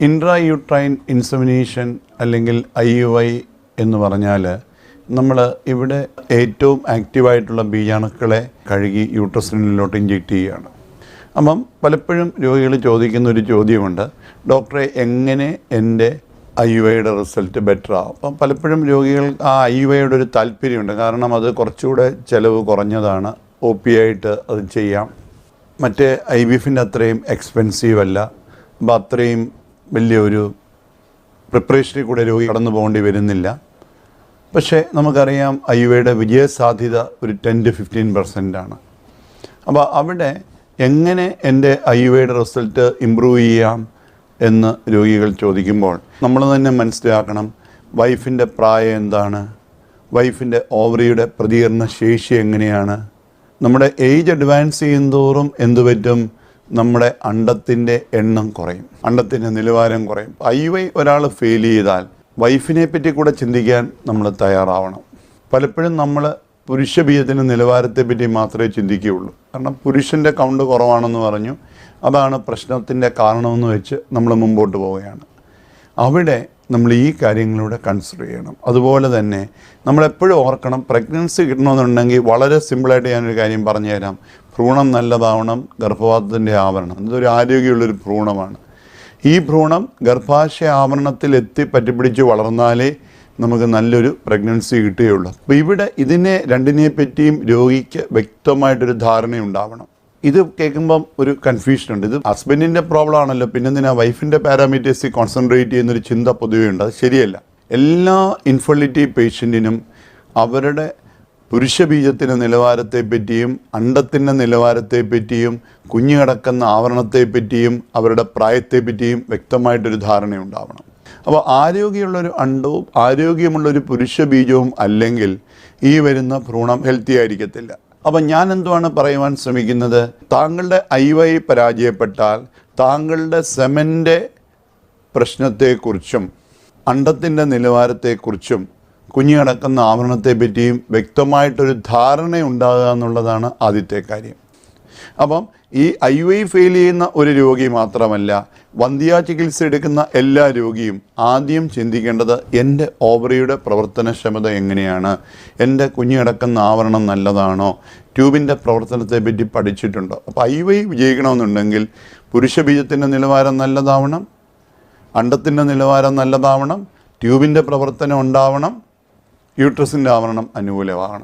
Intrauterine insemination അല്ലെങ്കിൽ I U I എന്ന് പറഞ്ഞാൽ നമ്മൾ ഇവിടെ ഏറ്റവും ആക്റ്റീവായിട്ടുള്ള ബീജാണുക്കളെ കഴുകി യൂട്രസിനിലോട്ട് ഇഞ്ചെക്റ്റ് ചെയ്യുകയാണ്. അപ്പം പലപ്പോഴും രോഗികൾ ചോദിക്കുന്ന ഒരു ചോദ്യമുണ്ട് ഡോക്ടറെ എങ്ങനെ എന്റെ ഐ യു ഐയുടെ റിസൾട്ട് ബെറ്റർ ആവും? അപ്പം പലപ്പോഴും രോഗികൾ ആ ഐ യു ഐയുടെ ഒരു താല്പര്യമുണ്ട് കാരണം അത് കുറച്ചുകൂടെ ചിലവ് കുറഞ്ഞതാണ് ഒ പി ആയിട്ട് അത് ചെയ്യാം. മറ്റേ ഐ ബി എഫിന്റെ അത്രയും എക്സ്പെൻസീവ് അല്ല. അപ്പോൾ അത്രയും വലിയൊരു പ്രിപ്പറേഷനിൽ കൂടെ രോഗി കടന്നു പോകേണ്ടി വരുന്നില്ല. പക്ഷേ നമുക്കറിയാം ഐ യുടെ വിജയസാധ്യത ഒരു ടെൻ ടു ഫിഫ്റ്റീൻ പെർസെന്റ് ആണ്. അപ്പോൾ അവിടെ എങ്ങനെ എന്റെ ഐ യുടെ റിസൾട്ട് ഇമ്പ്രൂവ് ചെയ്യാം എന്ന് രോഗികൾ ചോദിക്കുമ്പോൾ നമ്മൾ തന്നെ മനസ്സിലാക്കണം വൈഫിന്റെ പ്രായം എന്താണ്? വൈഫിന്റെ ഓവറിയുടെ പ്രതികരണ ശേഷി എങ്ങനെയാണ്? നമ്മുടെ ഏജ് അഡ്വാൻസ് ചെയ്യുന്തോറും എന്തു പറ്റും നമ്മുടെ അണ്ടത്തിന്റെ എണ്ണം കുറയും. അണ്ടത്തിന്റെ നിലവാരം കുറയും. ഐ വൈ ഒരാൾ ഫെയിൽ ചെയ്താൽ വൈഫിനെ പറ്റി കൂടെ ചിന്തിക്കാൻ നമ്മൾ തയ്യാറാവണം. പലപ്പോഴും നമ്മൾ പുരുഷ ബീജത്തിന്റെ നിലവാരത്തെ പറ്റി മാത്രമേ ചിന്തിക്കുകയുള്ളൂ. കാരണം പുരുഷന്റെ കൗണ്ട് കുറവാണെന്ന് പറഞ്ഞു. അതാണ് പ്രശ്നത്തിന്റെ കാരണമെന്ന് വെച്ച് നമ്മൾ മുമ്പോട്ട് പോവുകയാണ്. അവിടെ നമ്മൾ ഈ കാര്യങ്ങളിലൂടെ കൺസിഡർ ചെയ്യണം. അതുപോലെ തന്നെ നമ്മളെപ്പോഴും ഓർക്കണം പ്രഗ്നൻസി കിട്ടണമെന്നുണ്ടെങ്കിൽ വളരെ സിമ്പിളായിട്ട് ഞാനൊരു കാര്യം പറഞ്ഞു തരാം ഭ്രൂണം നല്ലതാവണം ഗർഭപാത്രത്തിന്റെ ആവരണം. ഇതൊരു ആരോഗ്യമുള്ളൊരു ഭ്രൂണമാണ്. ഈ ഭ്രൂണം ഗർഭാശയ ആവരണത്തിൽ എത്തി പറ്റിപ്പിടിച്ച് വളർന്നാലേ നമുക്ക് നല്ലൊരു പ്രഗ്നൻസി കിട്ടുകയുള്ളൂ. അപ്പോൾ ഇവിടെ ഇതിനെ രണ്ടിനെ പറ്റിയും രോഗിക്ക് വ്യക്തമായിട്ടൊരു ധാരണയുണ്ടാവണം. ഇത് കേൾക്കുമ്പം ഒരു കൺഫ്യൂഷൻ ഉണ്ട് ഇത് ഹസ്ബൻഡിന്റെ പ്രോബ്ലം ആണല്ലോ പിന്നെ എന്തിനാ വൈഫിന്റെ പാരാമീറ്റേഴ്സിൽ കോൺസെൻട്രേറ്റ് ചെയ്യുന്നൊരു ചിന്ത പൊതുവേ ഉണ്ട്. അത് ശരിയല്ല. എല്ലാ ഇൻഫെർട്ടിലിറ്റി പേഷ്യന്റിനും അവരുടെ പുരുഷബീജത്തിന്റെ നിലവാരത്തെ പറ്റിയും അണ്ടത്തിന്റെ നിലവാരത്തെപ്പറ്റിയും കുഞ്ഞു കിടക്കുന്ന ആവരണത്തെപ്പറ്റിയും അവരുടെ പ്രായത്തെപ്പറ്റിയും വ്യക്തമായിട്ടൊരു ധാരണയുണ്ടാവണം. അപ്പോൾ ആരോഗ്യമുള്ളൊരു അണ്ടവും ആരോഗ്യമുള്ളൊരു പുരുഷ ബീജവും അല്ലെങ്കിൽ ഈ വരുന്ന ഭ്രൂണം ഹെൽത്തി ആയിരിക്കത്തില്ല. അപ്പം ഞാൻ എന്തുവാണ് പറയുവാൻ ശ്രമിക്കുന്നത്? താങ്കളുടെ ഐ വൈ പരാജയപ്പെട്ടാൽ താങ്കളുടെ സെമന്റെ പ്രശ്നത്തെക്കുറിച്ചും അണ്ടത്തിന്റെ നിലവാരത്തെക്കുറിച്ചും കുഞ്ഞു കിടക്കുന്ന ആവരണത്തെ പറ്റിയും വ്യക്തമായിട്ടൊരു ധാരണ ഉണ്ടാകുക എന്നുള്ളതാണ് ആദ്യത്തെ കാര്യം. അപ്പം ഈ ഐ വൈ ഫെയിൽ ചെയ്യുന്ന ഒരു രോഗി മാത്രമല്ല വന്ധ്യാ ചികിത്സ എടുക്കുന്ന എല്ലാ രോഗിയും ആദ്യം ചിന്തിക്കേണ്ടത് എന്റെ ഓവറിയുടെ പ്രവർത്തനക്ഷമത എങ്ങനെയാണ്? എന്റെ കുഞ്ഞു കിടക്കുന്ന ആവരണം നല്ലതാണോ? ട്യൂബിന്റെ പ്രവർത്തനത്തെ പറ്റി പഠിച്ചിട്ടുണ്ടോ? അപ്പോൾ ഐ വൈ വിജയിക്കണമെന്നുണ്ടെങ്കിൽ പുരുഷബീജത്തിന്റെ നിലവാരം നല്ലതാവണം അണ്ടത്തിന്റെ നിലവാരം നല്ലതാവണം ട്യൂബിന്റെ പ്രവർത്തനം ഉണ്ടാവണം യൂട്രസിന്റെ ആവരണം അനുകൂലമാകണം.